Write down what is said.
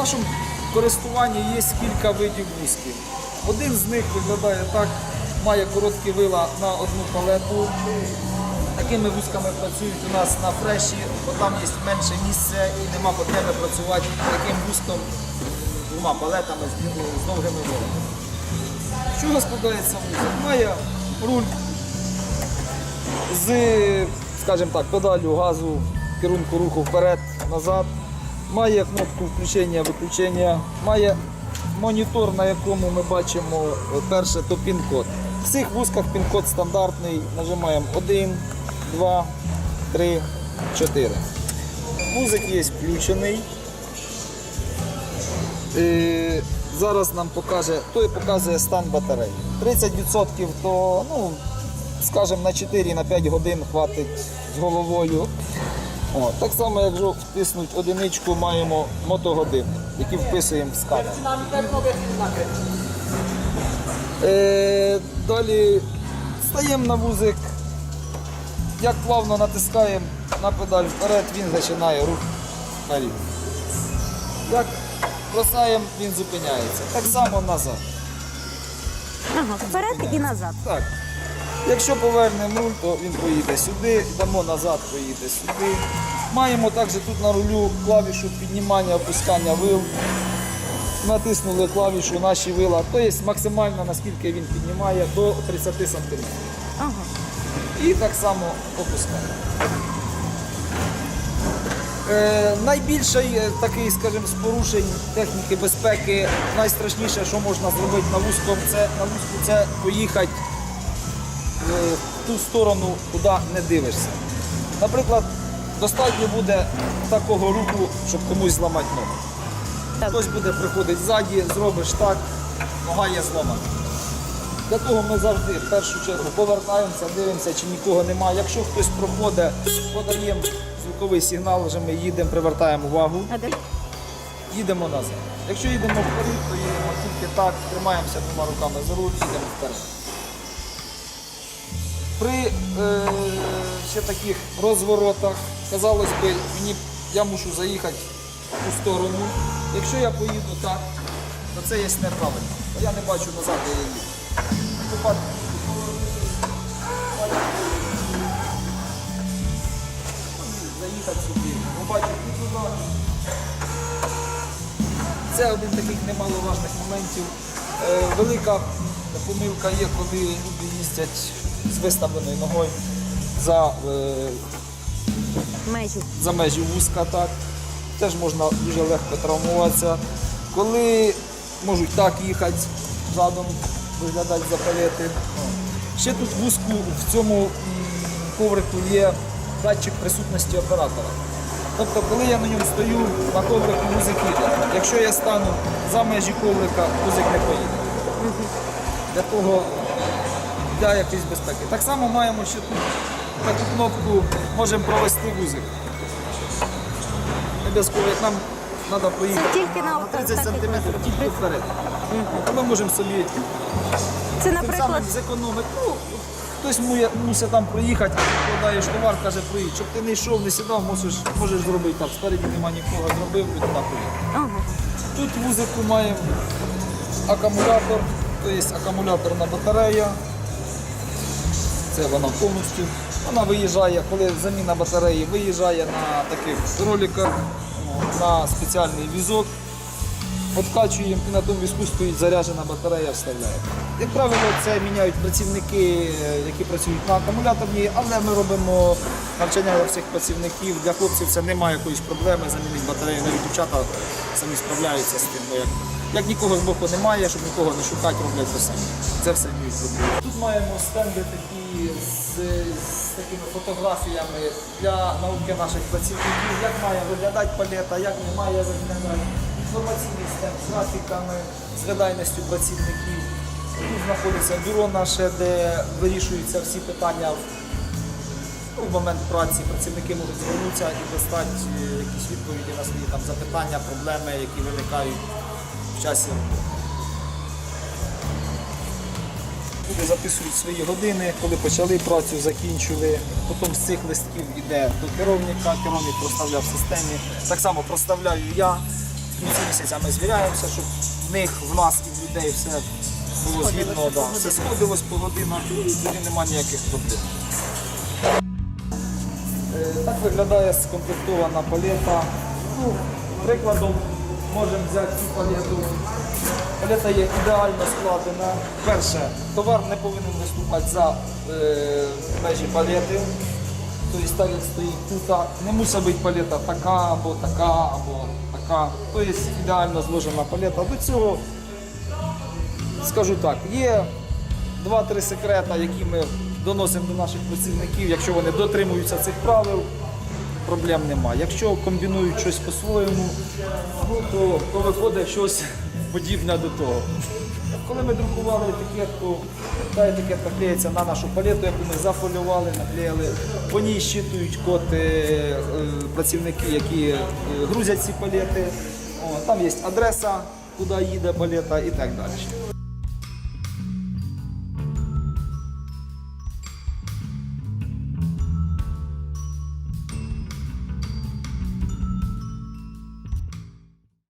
нашому користуванні є кілька видів вузків. Один з них виглядає так, має короткі вила на одну палету. Такими вузками працюють у нас на фреші, бо там є менше місця і нема потреби працювати таким вузком двома палетами з, довгими вилами. З чого складається? Має руль з, скажімо так, педалю газу, керунку руху вперед, назад. Має кнопку включення, виключення, має монітор, на якому ми бачимо е, перше то пін-код. В цих вузках пін-код стандартний. Нажимаємо 1, 2, 3, 4. Вузик є включений. Е, Зараз нам покаже, той показує стан батареї. 30% то, ну, скажімо, на 4-5 годин хватить з головою. О, так само, якщо втиснуть одиничку, маємо мотогодин, який вписуємо в сканер. Е, далі стаємо на вузик. Як плавно натискаємо на педаль вперед, він починає рух вперед. Як бросаємо, він зупиняється. Так само назад. Ага, вперед і назад. Так. Якщо повернемо руль, то він поїде сюди, дамо назад, поїде сюди. Маємо також тут на рулю клавішу піднімання, опускання вил. Натиснули клавішу наші вила, тобто максимально наскільки він піднімає до 30 см. Ага. І так само опускаємо. Е, найбільший е, такий, скажімо, з порушень техніки безпеки, найстрашніше, що можна зробити на вузькому, це на вузьку, це поїхати ту сторону, куди не дивишся. Наприклад, достатньо буде такого руху, щоб комусь зламати ногу. Хтось буде приходити ззаді, зробиш так, нога є зламана. Для того ми завжди в першу чергу повертаємося, дивимося, чи нікого немає. Якщо хтось проходить, подаємо звуковий сигнал, вже ми їдемо, привертаємо увагу, їдемо назад. Якщо їдемо вперед, то їдемо тільки так, тримаємося двома руками за руль, їдемо вперед. При е, ще таких розворотах, казалось би, мені, я мушу заїхати ту сторону. Якщо я поїду так, то це є неправильно. Я не бачу назад, де я їду. Заїхати сюди, туди. Це один таких немаловажних моментів. Е, велика помилка є, коли люди їздять з виставленою ногою за, е, Межі. за межі вузка. Так. Теж можна дуже легко травмуватися. Коли можуть так їхати задом, виглядати запалити. Ще тут вузку в цьому коврику є датчик присутності оператора. Тобто, коли я на ньому стою, на коврику музик їде. Якщо я стану за межі коврика, музик не поїде. Для того, для якоїсь безпеки. Так само маємо ще тут таку кнопку, можемо провести вузик. Не Обов'язково, як нам треба проїхати Це тільки на авто, 30 так, см, тільки вперед. То ми можемо собі Це, Тим наприклад, самим зекономить. Ну, хтось му- мусить там проїхати, подаєш товар, каже, проїдь. Щоб ти не йшов, не сідав, можеш, можеш зробити так. Спереді нема нікого, зробив і туди поїхав. ага. Тут в вузику маємо акумулятор, тобто акумуляторна батарея. Це вона повністю. Вона виїжджає, коли заміна батареї виїжджає на таких роликах, на спеціальний візок. Откачуємо і на тому візку стоїть заряджена батарея, вставляємо. Як правило, це міняють працівники, е, які працюють на акумуляторній, але ми робимо навчання для всіх працівників. Для хлопців це немає якоїсь проблеми замінити батарею. Навіть дівчата самі справляються з тим. Як, як нікого з боку немає, щоб нікого не шукати, роблять самі. Це все вміють робити. Тут маємо стенди такі з, з такими фотографіями для науки наших працівників, як має виглядати палета, як не має виглядати. Інформаційний стенд з графіками, з видайністю працівників. Тут знаходиться бюро наше, де вирішуються всі питання в, момент праці. Працівники можуть звернутися і достати якісь відповіді на свої там, запитання, проблеми, які виникають часі. Люди записують свої години, коли почали працю, закінчили. Потім з цих листків йде до керівника, керівник проставляв в системі. Так само проставляю я. в кінці місяця ми звіряємося, щоб в них, в нас і в людей все було згідно, да, все сходилось по годинах і тоді немає ніяких проблем. Е, Так виглядає скомплектована палета. Ну, прикладом можемо взяти цю палету. Палета є ідеально складена. Перше, товар не повинен виступати за е, межі палети. Тобто так стоїть тут, не мусить бути палета така або така, або така. Тобто ідеально зложена палета. До цього скажу так, є два-три секрета, які ми доносимо до наших працівників. Якщо вони дотримуються цих правил, проблем немає. Якщо комбінують щось по-своєму, ну, то, то виходить щось подібне до того. Коли ми друкували етикетку, та етикетка клеїться на нашу палету, яку ми зафолювали, наклеїли. По ній щитують код е, е, працівники, які е, грузять ці палети. О, там є адреса, куди їде палета і так далі.